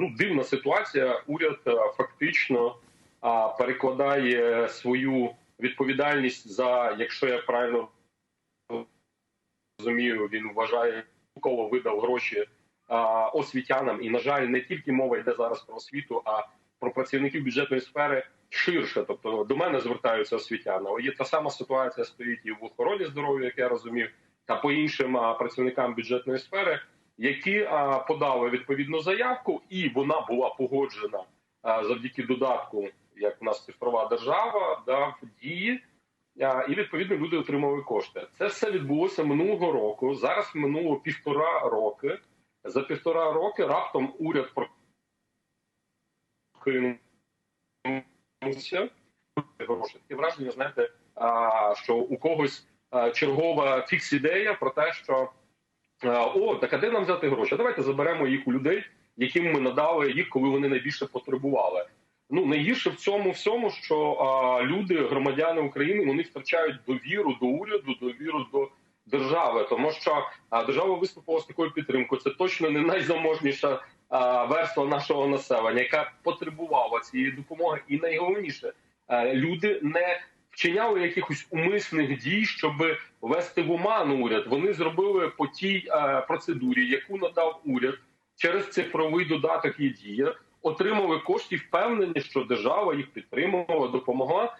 ну дивна ситуація. Уряд е, фактично перекладає свою відповідальність за, якщо я правильно розумію, він вважає коло видав гроші освітянам. І на жаль, не тільки мова йде зараз про освіту, а про працівників бюджетної сфери ширше. Тобто до мене звертаються освітяни. Є та сама ситуація стоїть і в охороні здоров'я, як я розумів, та по іншим працівникам бюджетної сфери, які подали відповідну заявку, і вона була погоджена завдяки додатку, як в нас цифрова держава, да, в дії. І відповідно люди отримали кошти. Це все відбулося минулого року. Зараз минуло півтора роки. За півтора роки раптом уряд прокинувся. Гроші. Таке враження, знаєте, що у когось чергова фікс-ідея про те, що о, так а де нам взяти гроші? Давайте заберемо їх у людей, яким ми надали їх, коли вони найбільше потребували. Ну найгірше в цьому всьому, що а, люди, громадяни України, вони втрачають довіру до уряду, довіру до держави, тому що а, держава виступила з такою підтримкою. Це точно не найзаможніша а, верства нашого населення, яка потребувала цієї допомоги, і найголовніше, а, люди не вчиняли якихось умисних дій, щоб вести в оману уряд. Вони зробили по тій а, процедурі, яку надав уряд через цифровий додаток є дія. Отримали кошти, впевнені, що держава їх підтримувала, допомогла.